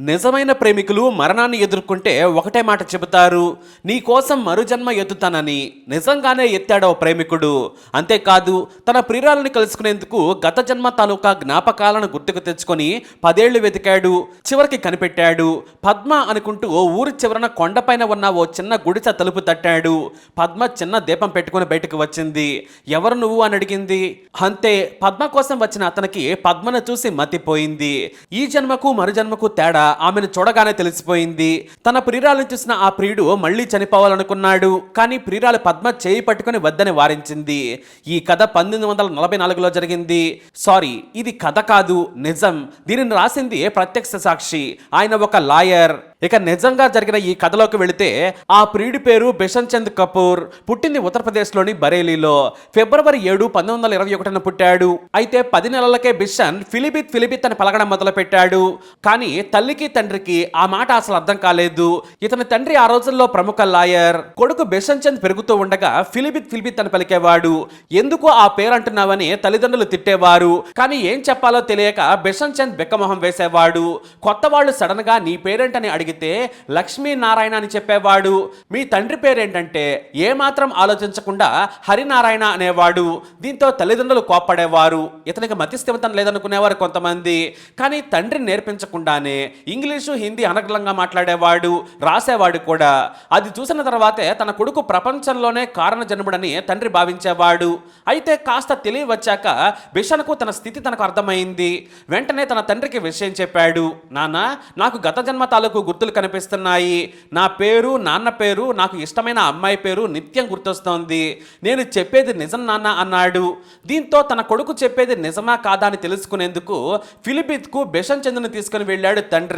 నిజమైన ప్రేమికులు మరణాన్ని ఎదుర్కొంటే ఒకటే మాట చెబుతారు నీ కోసం మరుజన్మ ఎత్తుతానని నిజంగానే ఎత్తాడో ప్రేమికుడు. అంతేకాదు తన ప్రియురాలని కలుసుకునేందుకు గత జన్మ తాలూకా జ్ఞాపకాలను గుర్తుకు తెచ్చుకొని పదేళ్ళు వెతికాడు చివరికి కనిపెట్టాడు. పద్మ అనుకుంటూ ఊరి చివరన కొండపైన ఉన్న ఓ చిన్న గుడిసె తలుపు తట్టాడు. పద్మ చిన్న దీపం పెట్టుకుని బయటకు వచ్చింది. ఎవరు నువ్వు? అని అడిగింది. అంతే పద్మ కోసం వచ్చిన అతనికి పద్మను చూసి మతిపోయింది. ఈ జన్మకు మరుజన్మకు తేడా ఆమెను చూడగానే తెలిసిపోయింది. తన ప్రియురాలను చూసిన ఆ ప్రియుడు మళ్ళీ చనిపోవాలనుకున్నాడు. కానీ ప్రియురాలు పద్మ చేయి పట్టుకుని వద్దని వారించింది. ఈ కథ పంతొమ్మిది వందల నలభై నాలుగులో జరిగింది. సారీ ఇది కథ కాదు నిజం. దీనిని రాసింది ప్రత్యక్ష సాక్షి? ఆయన ఒక లాయర్. ఇక నిజంగా జరిగిన ఈ కథలోకి వెళితే ఆ ప్రియుడి పేరు బిషన్ చంద్ కపూర్. పుట్టింది ఉత్తరప్రదేశ్లోని బరేలీలో. ఫిబ్రవరి ఏడు పంతొమ్మిది వందల ఇరవై ఒకటిన పుట్టాడు. అయితే పది నెలలకే బిషన్ ఫిలిపిత్ ఫిలిపిత్ అని పలకడం మొదలు పెట్టాడు కానీ తల్లికి తండ్రికి ఆ మాట అసలు అర్థం కాలేదు. ఇతని తండ్రి ఆ రోజుల్లో ప్రముఖ లాయర్. కొడుకు బెసంచంద్ చంద్ పెరుగుతూ ఉండగా ఫిలిబిత్ ఫిలిబిత్ అని పలికేవాడు. ఎందుకు ఆ పేరు అంటున్నావని తల్లిదండ్రులు తిట్టేవారు. కానీ ఏం చెప్పాలో తెలియక బెసంచంద్ చంద్ బెక్కమొహం వేసేవాడు. కొత్త వాళ్ళు సడన్గా నీ పేరేంటని అడిగితే లక్ష్మీనారాయణ అని చెప్పేవాడు. మీ తండ్రి పేరేంటంటే ఏమాత్రం ఆలోచించకుండా హరినారాయణ అనేవాడు. దీంతో తల్లిదండ్రులు కోప్పడేవారు. ఇతనికి మతిస్థిమితం లేదనుకునేవారు కొంతమంది. కానీ తండ్రి నేర్పించకుండానే ఇంగ్లీషు హిందీ అనర్గళంగా మాట్లాడేవాడు రాసేవాడు కూడా. అది చూసిన తర్వాతే తన కొడుకు ప్రపంచంలోనే కారణ జన్ముడని తండ్రి భావించేవాడు. అయితే కాస్త తెలివి వచ్చాక బిషన్కు తన స్థితి తనకు అర్థమైంది. వెంటనే తన తండ్రికి విషయం చెప్పాడు. నాన్న నాకు గత జన్మ తాలూకు గుర్తులు కనిపిస్తున్నాయి. నా పేరు నాన్న పేరు నాకు ఇష్టమైన అమ్మాయి పేరు నిత్యం గుర్తొస్తోంది. నేను చెప్పేది నిజం నాన్న అన్నాడు. దీంతో తన కొడుకు చెప్పేది నిజమా కాదా అని తెలుసుకునేందుకు ఫిలిపిత్కు బెషన్ చంద్రుని తీసుకుని వెళ్ళాడు తండ్రి.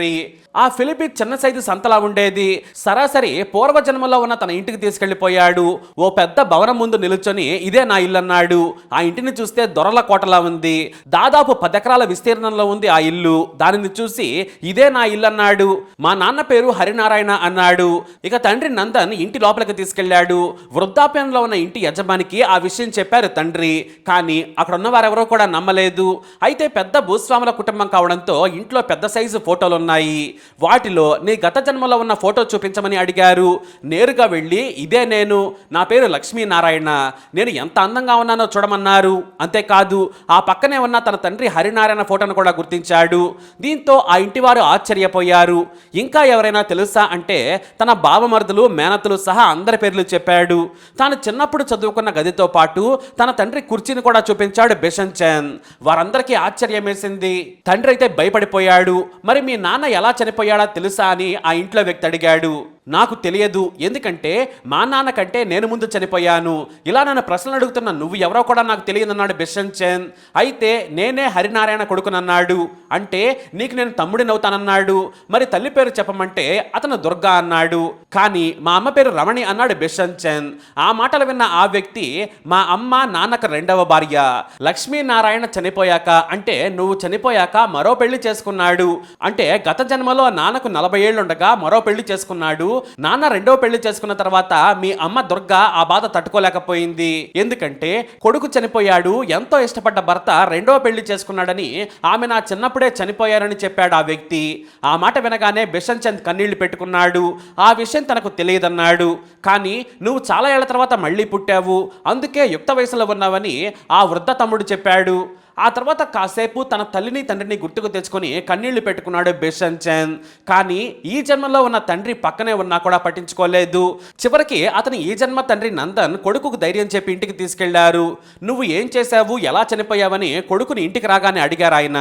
ఆ ఫిలిపి చిన్న సైజు సంతలా ఉండేది. సరాసరి పూర్వజన్మలో ఉన్న తన ఇంటికి తీసుకెళ్ళిపోయాడు ఓ పెద్ద భవనం ముందు నిలుచొని ఇదే నా ఇల్లు అన్నాడు ఆ ఇంటిని చూస్తే దొరల కోటలా ఉంది. దాదాపు పదెకరాల విస్తీర్ణంలో ఉంది ఆ ఇల్లు. దానిని చూసి ఇదే నా ఇల్లు అన్నాడు మా నాన్న పేరు హరినారాయణ అన్నాడు. ఇక తండ్రి నందన్ ఇంటి లోపలికి తీసుకెళ్ళాడు వృద్ధాప్యంలో ఉన్న ఇంటి యజమానికి ఆ విషయం చెప్పారు తండ్రి. కానీ అక్కడ ఉన్న వారెవరో కూడా నమ్మలేదు. అయితే పెద్ద భూస్వాముల కుటుంబం కావడంతో ఇంట్లో పెద్ద సైజు ఫోటోలు ఉన్నాయి. వాటిలో నీ గత జన్మలో ఉన్న ఫోటో చూపించమని అడిగారు. నేరుగా వెళ్ళి ఇదే నేను నా పేరు లక్ష్మీనారాయణ. నేను ఎంత అందంగా ఉన్నానో చూడమన్నారు. అంతేకాదు ఆ పక్కనే ఉన్న తన తండ్రి హరినారాయణ ఫోటోను కూడా గుర్తించాడు. దీంతో ఆ ఇంటి వారు ఆశ్చర్యపోయారు. ఇంకా ఎవరైనా తెలుసా అంటే తన బావమరుదులు మేనతులు సహా అందరి పేర్లు చెప్పాడు. తాను చిన్నప్పుడు చదువుకున్న గదితో పాటు తన తండ్రి కుర్చీని కూడా చూపించాడు బిషన్ చంద్ వారందరికీ ఆశ్చర్యం వేసింది తండ్రి అయితే భయపడిపోయాడు. మరి మీ నాన్న ఎలా చనిపోయాడా తెలుసా అని ఆ ఇంట్లో వ్యక్తి అడిగాడు. నాకు తెలియదు. ఎందుకంటే మా నాన్న కంటే నేను ముందు చనిపోయాను. ఇలా నన్ను ప్రశ్నలు అడుగుతున్న నువ్వు ఎవరో కూడా నాకు తెలియదన్నాడు బిషన్ చంద్ అయితే నేనే హరినారాయణ కొడుకునన్నాడు. అంటే నీకు నేను తమ్ముడినవుతానన్నాడు. మరి తల్లి పేరు చెప్పమంటే అతను దుర్గా అన్నాడు. కానీ మా అమ్మ పేరు రమణి అన్నాడు బిషన్ చంద్ ఆ మాటలు విన్న ఆ వ్యక్తి మా అమ్మ నాన్నకు రెండవ భార్య. లక్ష్మీనారాయణ చనిపోయాక అంటే నువ్వు చనిపోయాక మరో పెళ్ళి చేసుకున్నాడు. అంటే గత జన్మలో నాన్నకు నలభై ఏళ్ళుండగా మరో పెళ్ళి చేసుకున్నాడు. నాన్న రెండో పెళ్ళి చేసుకున్న తర్వాత మీ అమ్మ దుర్గ ఆ బాధ తట్టుకోలేకపోయింది. ఎందుకంటే కొడుకు చనిపోయాడు ఎంతో ఇష్టపడ్డ భర్త రెండో పెళ్ళి చేసుకున్నాడని ఆమె నా చిన్నప్పుడే చనిపోయారని చెప్పాడు ఆ వ్యక్తి. ఆ మాట వినగానే బిషన్ చంద్ కన్నీళ్ళు పెట్టుకున్నాడు. ఆ విషయం తనకు తెలియదన్నాడు. కానీ నువ్వు చాలా ఏళ్ళ తర్వాత మళ్ళీ పుట్టావు. అందుకే యుక్త వయసులో ఉన్నావని ఆ వృద్ధ తమ్ముడు చెప్పాడు. ఆ తర్వాత కాసేపు తన తల్లిని తండ్రిని గుర్తుకు తెచ్చుకొని కన్నీళ్ళు పెట్టుకున్నాడు బిషన్ చంద్. కానీ ఈ జన్మలో ఉన్న తండ్రి పక్కనే ఉన్నా కూడా పట్టించుకోలేదు. చివరికి అతని ఈ జన్మ తండ్రి నందన్ కొడుకుకు ధైర్యం చెప్పి ఇంటికి తీసుకెళ్ళారు. నువ్వు ఏం చేశావు? ఎలా చనిపోయావని కొడుకుని ఇంటికి రాగానే అడిగారు ఆయన.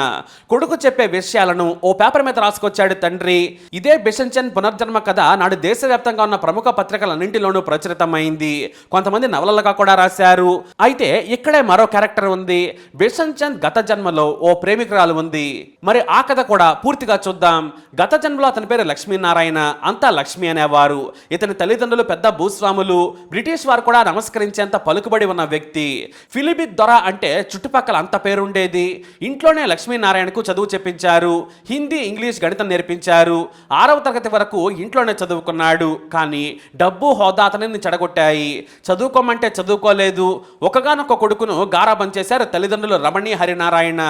కొడుకు చెప్పే విషయాలను ఓ పేపర్ మీద రాసుకొచ్చాడు తండ్రి. ఇదే బిషన్ చంద్ పునర్జన్మ కథ నాడు దేశవ్యాప్తంగా ఉన్న ప్రముఖ పత్రికలన్నింటిలోనూ ప్రచురితమైంది. కొంతమంది నవలలుగా కూడా రాశారు. అయితే ఇక్కడే మరో క్యారెక్టర్ ఉంది. బిషన్ చంద్ శ్రీశాంత్ గత జన్మలో ఓ ప్రేమికురాలు ఉంది. మరి ఆ కథ కూడా పూర్తిగా చూద్దాం. గత జన్మలో అతని పేరు లక్ష్మీనారాయణ అంతా లక్ష్మి అనేవారు. ఇతని తల్లిదండ్రులు పెద్ద భూస్వాములు. బ్రిటిష్ వారు కూడా నమస్కరించేంత పలుకుబడి ఉన్న వ్యక్తి. ఫిలిబిత్ దొర అంటే చుట్టుపక్కల అంత పేరుండేది. ఇంట్లోనే లక్ష్మీనారాయణకు చదువు చెప్పించారు. హిందీ ఇంగ్లీష్ గణితం నేర్పించారు. ఆరవ తరగతి వరకు ఇంట్లోనే చదువుకున్నాడు. కానీ డబ్బు హోదా అతనిని చెడగొట్టాయి. చదువుకోమంటే చదువుకోలేదు. ఒకగానొక కొడుకును గారాబం చేశారు తల్లిదండ్రులు రమణి హరినారాయణ.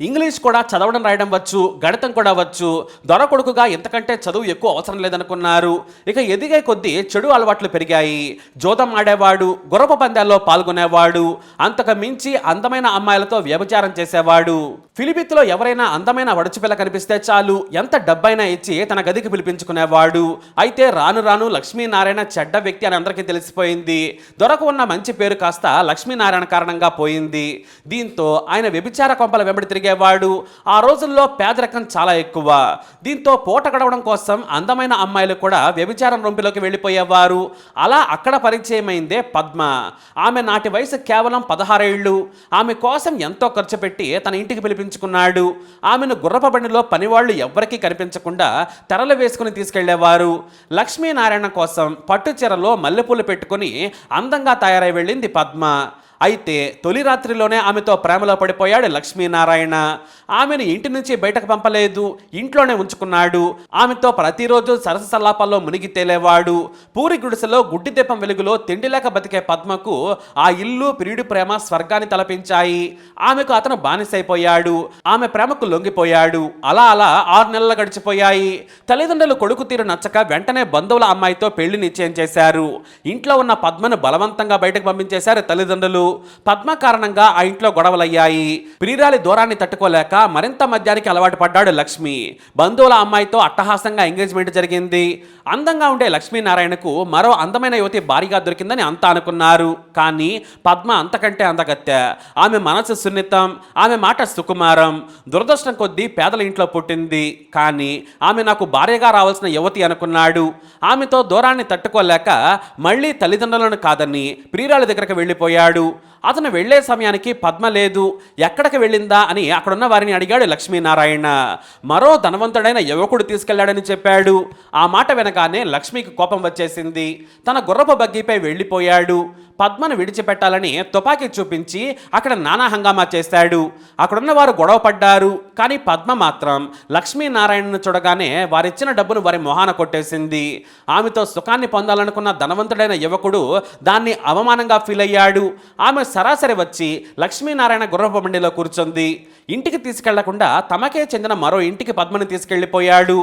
ఇంగ్లీష్ కూడా చదవడం రాయడం వచ్చు గణితం కూడా వచ్చు. దొర కొడుకుగా ఇంతకంటే చదువు ఎక్కువ అవసరం లేదనుకున్నారు. ఇక ఎదిగే కొద్దీ చెడు అలవాట్లు పెరిగాయి. జోదం ఆడేవాడు గుర్రపు పందాల్లో పాల్గొనేవాడు అంతకు మించి అందమైన అమ్మాయిలతో వ్యభిచారం చేసేవాడు. ఫిలిపిత్లో ఎవరైనా అందమైన వడచిపిల్ల కనిపిస్తే చాలు ఎంత డబ్బైనా ఇచ్చి తన గదికి పిలిపించుకునేవాడు. అయితే రాను రాను లక్ష్మీనారాయణ చెడ్డ వ్యక్తి అని అందరికీ తెలిసిపోయింది. దొరకు ఉన్న మంచి పేరు కాస్త లక్ష్మీనారాయణ కారణంగా పోయింది. దీంతో ఆయన వ్యభిచార కొంపల వెంబడి తిరిగేవాడు. ఆ రోజుల్లో పేదరికం చాలా ఎక్కువ. దీంతో పూట గడవడం కోసం అందమైన అమ్మాయిలు కూడా వ్యభిచారం రొంపిలోకి వెళ్ళిపోయేవారు. అలా అక్కడ పరిచయమైందే పద్మ. ఆమె నాటి వయసు కేవలం పదహారేళ్ళు. ఆమె కోసం ఎంతో ఖర్చు పెట్టి తన ఇంటికి పిలిపించుకున్నాడు. ఆమెను గుర్రపబడిలో పనివాళ్ళు ఎవ్వరికీ కనిపించకుండా తెరలు వేసుకుని తీసుకెళ్ళేవారు. లక్ష్మీనారాయణ కోసం పట్టు చీరలో మల్లెపూలు పెట్టుకుని అందంగా తయారై వెళ్ళింది పద్మ. అయితే తొలి రాత్రిలోనే ఆమెతో ప్రేమలో పడిపోయాడు లక్ష్మీనారాయణ. ఆమెను ఇంటి నుంచి బయటకు పంపలేదు ఇంట్లోనే ఉంచుకున్నాడు. ఆమెతో ప్రతిరోజు సరస సల్లాపాల్లో మునిగి తేలేవాడు. పూరి గుడిసెలో గుడ్డి దీపం వెలుగులో తిండి లేక బతికే పద్మకు ఆ ఇల్లు ప్రియుడి ప్రేమ స్వర్గాన్ని తలపించాయి. ఆమెకు అతను బానిసైపోయాడు. ఆమె ప్రేమకు లొంగిపోయాడు. అలా అలా ఆరు నెలలు గడిచిపోయాయి. తల్లిదండ్రులు కొడుకు తీరు నచ్చక వెంటనే బంధువుల అమ్మాయితో పెళ్ళి నిశ్చయం చేశారు. ఇంట్లో ఉన్న పద్మను బలవంతంగా బయటకు పంపించేశారు తల్లిదండ్రులు. పద్మ కారణంగా ఆ ఇంట్లో గొడవలయ్యాయి. ప్రియురాలి దూరాన్ని తట్టుకోలేక మరింత మద్యానికి అలవాటు పడ్డాడు లక్ష్మి. బంధువుల అమ్మాయితో అట్టహాసంగా ఎంగేజ్మెంట్ జరిగింది. అందంగా ఉండే లక్ష్మీనారాయణకు మరో అందమైన యువతి భారీగా దొరికిందని అంతా అనుకున్నారు. కానీ పద్మ అంతకంటే అందగత్తె. ఆమె మనసు సున్నితం ఆమె మాట సుకుమారం. దురదృష్టం కొద్దీ పేదల ఇంట్లో పుట్టింది. కానీ ఆమె నాకు భార్యగా రావాల్సిన యువతి అనుకున్నాడు. ఆమెతో దూరాన్ని తట్టుకోలేక మళ్ళీ తల్లిదండ్రులను కాదని ప్రియురాలి దగ్గరకు వెళ్ళిపోయాడు. now అతను వెళ్ళే సమయానికి పద్మ లేదు ఎక్కడికి వెళ్ళిందా అని అక్కడున్న వారిని అడిగాడు లక్ష్మీనారాయణ. మరో ధనవంతుడైన యువకుడు తీసుకెళ్ళాడని చెప్పాడు. ఆ మాట వెనకానే లక్ష్మికి కోపం వచ్చేసింది. తన గుర్రపు బగ్గీపై వెళ్ళిపోయాడు. పద్మను విడిచిపెట్టాలని తుపాకీ చూపించి అక్కడ నానా హంగామా చేశాడు. అక్కడున్న వారు గొడవ పడ్డారు. కానీ పద్మ మాత్రం లక్ష్మీనారాయణను చూడగానే వారిచ్చిన డబ్బును వారి మొహాన కొట్టేసింది. ఆమెతో సుఖాన్ని పొందాలనుకున్న ధనవంతుడైన యువకుడు దాన్ని అవమానంగా ఫీల్ అయ్యాడు ఆమె సరాసరి వచ్చి లక్ష్మీనారాయణ గుర్రపు బండిలో కూర్చుంది. ఇంటికి తీసుకెళ్ళకుండా తమకే చెందిన మరో ఇంటికి పద్మని తీసుకెళ్ళిపోయాడు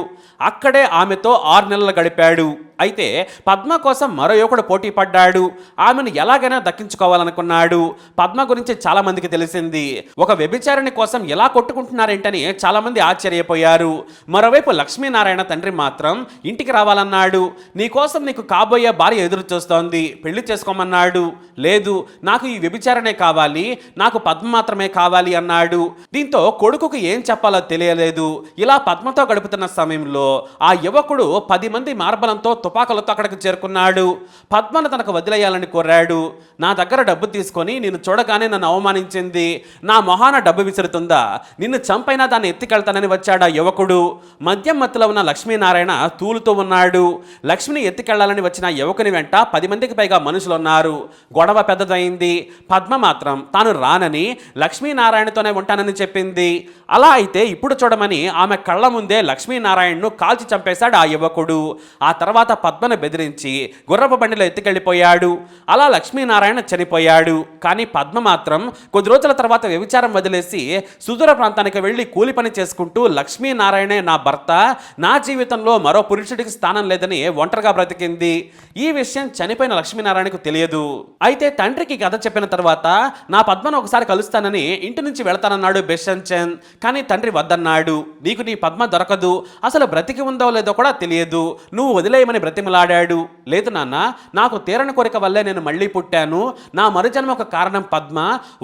అక్కడే ఆమెతో ఆరు నెలలు గడిపాడు. అయితే పద్మ కోసం మరో యువకుడు పోటీ పడ్డాడు. ఆమెను ఎలాగైనా దక్కించుకోవాలనుకున్నాడు. పద్మ గురించి చాలామందికి తెలిసింది. ఒక వ్యభిచారిణి కోసం ఎలా కొట్టుకుంటున్నారేంటని చాలామంది ఆశ్చర్యపోయారు. మరోవైపు లక్ష్మీనారాయణ తండ్రి మాత్రం ఇంటికి రావాలన్నాడు. నీ కోసం నీకు కాబోయే భార్య ఎదురు చూస్తోంది. పెళ్ళి చేసుకోమన్నాడు. లేదు నాకు ఈ వ్యభిచారణే కావాలి. నాకు పద్మ మాత్రమే కావాలి అన్నాడు. దీంతో కొడుకుకు ఏం చెప్పాలో తెలియలేదు. ఇలా పద్మతో గడుపుతున్న సమయంలో ఆ యువకుడు పది మంది మార్బలంతో తుపాకులతో అక్కడికి చేరుకున్నాడు. పద్మను తనకు వదిలేయాలని కోరాడు. నా దగ్గర డబ్బు తీసుకొని నేను చూడగానే నన్ను అవమానించింది. నా మొహాన డబ్బు విసురుతుందా? నిన్ను చంపైనా దాన్ని ఎత్తికెళ్తానని వచ్చాడు ఆ యువకుడు? మద్యం మత్తులో ఉన్న లక్ష్మీనారాయణ తూలుతూ ఉన్నాడు. లక్ష్మిని ఎత్తికెళ్ళాలని వచ్చిన ఆ యువకుని వెంట పది మందికి పైగా మనుషులు ఉన్నారు గొడవ పెద్దదైంది. పద్మ మాత్రం తాను రానని లక్ష్మీనారాయణతోనే ఉంటానని చెప్పింది. అలా అయితే ఇప్పుడు చూడమని ఆమె కళ్ళ ముందే లక్ష్మీనారాయణను కాల్చి చంపేశాడు ఆ యువకుడు. ఆ తర్వాత పద్మను బెదిరించి గుర్రపు బండిలో ఎత్తుకెళ్ళిపోయాడు. అలా లక్ష్మీనారాయణ చనిపోయాడు. కానీ పద్మ మాత్రం కొద్ది రోజుల తర్వాత వ్యభిచారం వదిలేసి సుదూర ప్రాంతానికి వెళ్ళి కూలి పని చేసుకుంటూ లక్ష్మీనారాయణే నా భర్త నా జీవితంలో మరో పురుషుడికి స్థానం లేదని ఒంటరిగా బ్రతికింది. ఈ విషయం చనిపోయిన లక్ష్మీనారాయణకు తెలియదు. అయితే తండ్రికి కథ చెప్పిన తర్వాత నా పద్మను ఒకసారి కలుస్తానని ఇంటి నుంచి వెళ్తానన్నాడు బెషన్ చంద్ కానీ తండ్రి వద్దన్నాడు. నీకు నీ పద్మ దొరకదు. అసలు బ్రతికి ఉందో లేదో కూడా తెలియదు. నువ్వు వదిలేయమని బ్రతిమలాడాడు. లేదు నాన్న నాకు తీరని కోరిక వల్లే నేను మళ్ళీ పుట్టాను. నా మరుజన్మ ఒక కారణం పద్మ.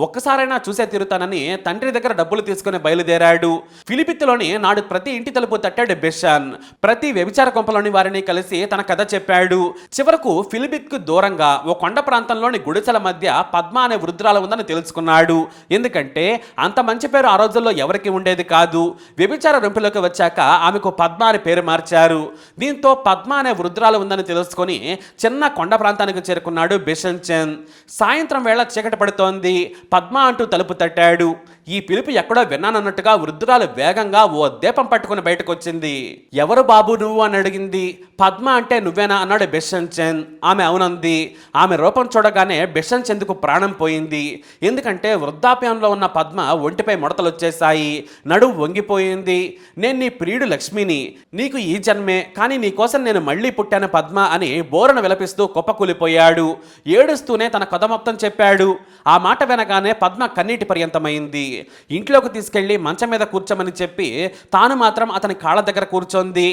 ఒక్కసారైనా చూసే తీరుతానని తండ్రి దగ్గర డబ్బులు తీసుకుని బయలుదేరాడు. ఫిలిపిత్తులోని నాడు ప్రతి ఇంటి తలుపు తట్టాడు బెషాన్. ప్రతి వ్యభిచార కొంపలోని వారిని కలిసి తన కథ చెప్పాడు. చివరకు ఫిలిపిత్కు దూరంగా ఓ కొండ ప్రాంతంలోని గుడిసెల మధ్య పద్మ అనే వృద్ధురాలు ఉందని తెలుసుకున్నాడు. ఎందుకంటే అంత మంచి పేరు ఆ రోజుల్లో ఎవరికి ఉండేది కాదు. వ్యభిచార రొంపులోకి వచ్చాక ఆమెకు పద్మ అని పేరు మార్చారు. దీంతో పద్మ అనే వృద్ధురాలు ఉందని తెలుసుకొని చిన్న కొండ ప్రాంతానికి చేరుకున్నాడు బిషన్ చంద్. సాయంత్రం వేళ చీకటి పడుతోంది. పద్మ అంటూ తలుపు తట్టాడు. ఈ పిలుపు ఎక్కడో విన్నానన్నట్టుగా వృద్ధురాలు వేగంగా ఓ దీపం పట్టుకుని బయటకు వచ్చింది ఎవరు బాబు నువ్వు అని అడిగింది. పద్మ అంటే నువ్వేనా అన్నాడు బిషన్ చంద్. ఆమె అవునంది. ఆమె రూపం చూడగానే బిషన్ చంద్కు ప్రాణం పోయింది. ఎందుకంటే వృద్ధాప్యంలో ఉన్న పద్మ ఒంటిపై ముడతలు వచ్చేసాయి నడువు వంగిపోయింది. నేను నీ ప్రియుడు లక్ష్మిని. నీకు ఈ జన్మే. కానీ నీకోసం నేను మళ్ళీ పుట్టాను పద్మ అని బోరను విలపిస్తూ కుప్పకూలిపోయాడు. ఏడుస్తూనే తన కథ మొత్తం చెప్పాడు. ఆ మాట వినగానే పద్మ కన్నీటి పర్యంతమైంది. ఇంట్లోకి తీసుకెళ్ళి మంచం మీద కూర్చోమని చెప్పి తాను మాత్రం అతని కాళ్ళ దగ్గర కూర్చొంది.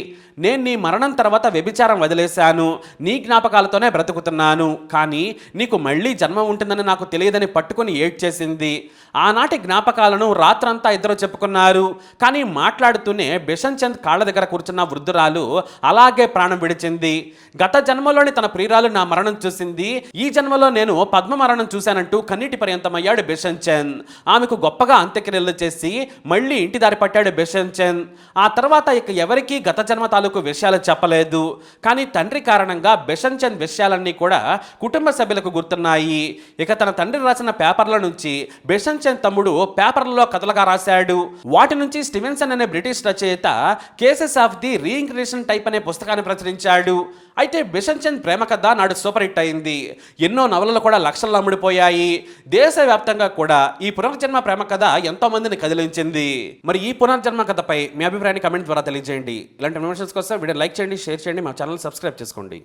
నేను నీ మరణం తర్వాత వ్యభిచారం వదిలేశాను. నీ జ్ఞాపకాలతోనే బ్రతుకుతున్నాను. కానీ నీకు మళ్ళీ జన్మ ఉంటుందని నాకు తెలియదని పట్టుకుని ఏడ్చేసింది. ఆనాటి జ్ఞాపకాలను రాత్రంతా ఇద్దరు చెప్పుకున్నారు. కానీ మాట్లాడుతూనే బిషన్ చంద్ కాళ్ళ దగ్గర కూర్చున్న వృద్ధురాలు అలాగే ప్రాణం విడిచింది. గత జన్మలోని తన ప్రియురాలు నా మరణం చూసింది. ఈ జన్మలో నేను పద్మ మరణం చూశానంటూ కన్నీటి పర్యంతమయ్యాడు బిషన్ చంద్ ఆమెకు గొప్పగా అంత్యక్రియలు చేసి మళ్ళీ ఇంటి దారి పట్టాడు బిషన్ చంద్ ఆ తర్వాత ఇక ఎవరికీ గత జన్మ తాలూకు విషయాలు చెప్పలేదు. కానీ తండ్రి కారణంగా బిషన్ చంద్ విషయాలన్నీ కూడా కుటుంబ సభ్యులకు గుర్తున్నాయి. ఇక తన తండ్రి రాసిన పేపర్ల నుంచి బిషన్ చంద్ తమ్ముడు పేపర్లలో కథలుగా రాశాడు. వాటి నుంచి స్టివెన్సన్ అనే బ్రిటిష్ రచయిత cases of the reincarnation type అనే పుస్తకాన్ని ప్రచురించాడు. అయితే బిషన్ చంద్ ప్రేమ కథ నాడు సూపర్ హిట్ అయింది. ఎన్నో నవలలు కూడా లక్షల్లో అమ్ముడిపోయాయి. దేశవ్యాప్తంగా కూడా ఈ పునర్జన్మ ప్రేమ కథ ఎంతో మందిని కదిలించింది. మరి ఈ పునర్జన్మ కథపై మీ అభిప్రాయాన్ని కమెంట్ ద్వారా తెలియజేయండి. ఇలాంటి ఇన్ఫర్మేషన్స్ కోసం వీడియో లైక్ చేయండి షేర్ చేయండి మా ఛానల్ సబ్స్క్రైబ్ చేసుకోండి.